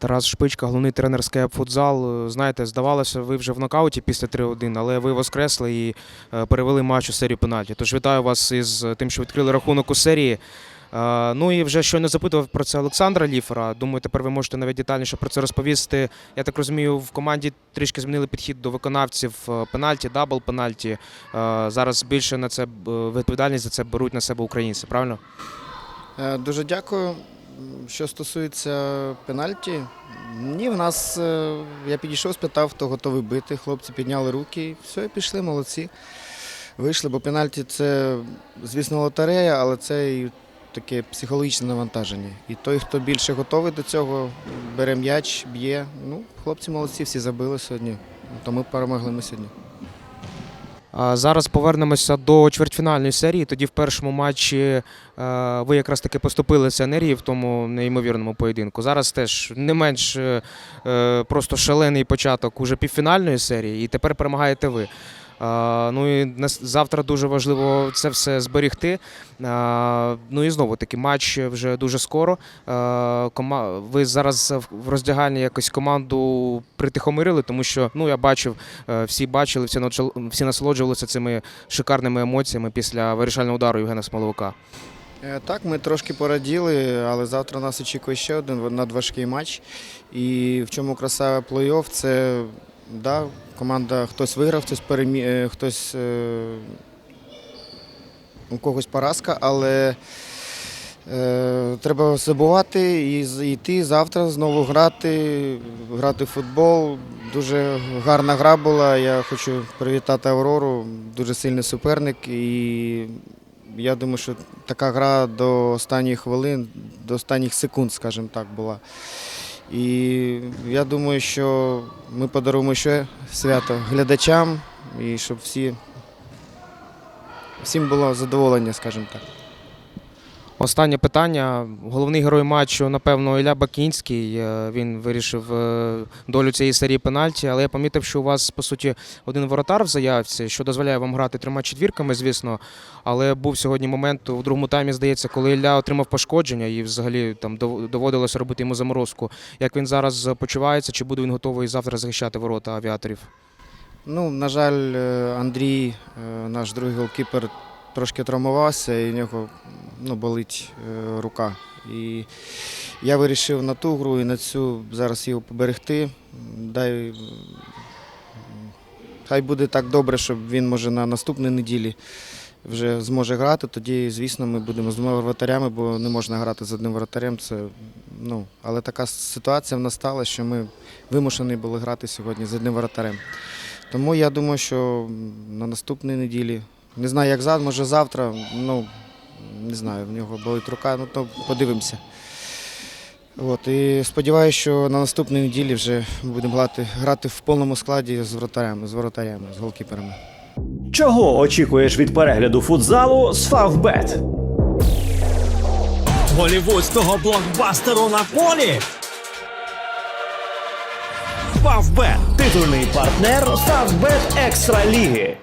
Тарас Шпичка, головний тренер СКЕП футзал. Е, Знаєте, здавалося, ви вже в нокауті після 3-1, але ви воскресли і е, перевели матч у серію пенальті. Тож вітаю вас із тим, що відкрили рахунок у серії. Е, Ну і вже щойно запитував про це Олександра Ліфера. Думаю, тепер ви можете навіть детальніше про це розповісти. Я так розумію, в команді трішки змінили підхід до виконавців е, пенальті, дабл пенальті. Е, Зараз більше на це е, відповідальність за це беруть на себе українці, правильно? Е, Дуже дякую. Що стосується пенальті, ні, в нас е, я підійшов, спитав, хто готовий бити. Хлопці підняли руки, все, і пішли, молодці. Вийшли, бо пенальті це, звісно, лотерея, але це і таке психологічне навантаження. І той, хто більше готовий до цього, бере м'яч, б'є. Ну, хлопці молодці, всі забили сьогодні. То ми перемогли ми сьогодні. Зараз повернемося до чвертьфінальної серії. Тоді в першому матчі е, ви якраз таки поступилися енергії в тому неймовірному поєдинку. Зараз теж не менш е, е, просто шалений початок уже півфінальної серії, і тепер перемагаєте ви. Ну і завтра дуже важливо це все зберігти. Ну і знову таки матч вже дуже скоро. Ви зараз в роздягальні якось команду притихомирили, тому що ну я бачив, е, всі бачили, всі всі насолоджувалися цими шикарними емоціями після вирішального удару Євгена Смоловика. Е, Так, ми трошки пораділи, але завтра нас очікує ще один надважкий матч. І в чому краса плей-офф, це да, команда хтось виграв, хтось перемі... е, хтось е... у когось поразка, але е... треба забувати і йти завтра знову грати, грати в футбол. Дуже гарна гра була. Я хочу привітати Аврору, дуже сильний суперник. І я думаю, що така гра до останніх хвилин, до останніх секунд, скажімо так, була. І я думаю, що ми подаруємо ще свято глядачам і щоб всі, всім було задоволення, скажімо так. Останнє питання. Головний герой матчу, напевно, Ілля Бакінський. Е, Він вирішив е, долю цієї серії пенальті, але я помітив, що у вас, по суті, один воротар в заявці, що дозволяє вам грати трьома четвірками, звісно. Але був сьогодні момент у другому таймі, здається, коли Ілля отримав пошкодження і взагалі там доводилося робити йому заморозку. Як він зараз почувається, чи буде він готовий завтра захищати ворота авіаторів? Ну, на жаль, е, Андрій, наш другий голкіпер, трошки травмувався і в нього ну, болить е, рука. І я вирішив на ту гру і на цю зараз його поберегти. Дай, хай буде так добре, щоб він може на наступній неділі вже зможе грати. Тоді, звісно, ми будемо з двома воротарями, бо не можна грати з одним воротарем. Це, ну, але така ситуація в нас стала, що ми вимушені були грати сьогодні з одним воротарем. Тому я думаю, що на наступній неділі, не знаю, як завтра, може завтра, ну не знаю, в нього болить рука, ну то подивимося. От, і сподіваюся, що на наступній неділі вже будемо грати, грати в повному складі з воротарями, з воротарями, з голкіперами. Чого очікуєш від перегляду футзалу з Фавбет? голівудського блокбастеру на полі. Фавбет Титульний партнер Фавбет Екстра Ліги.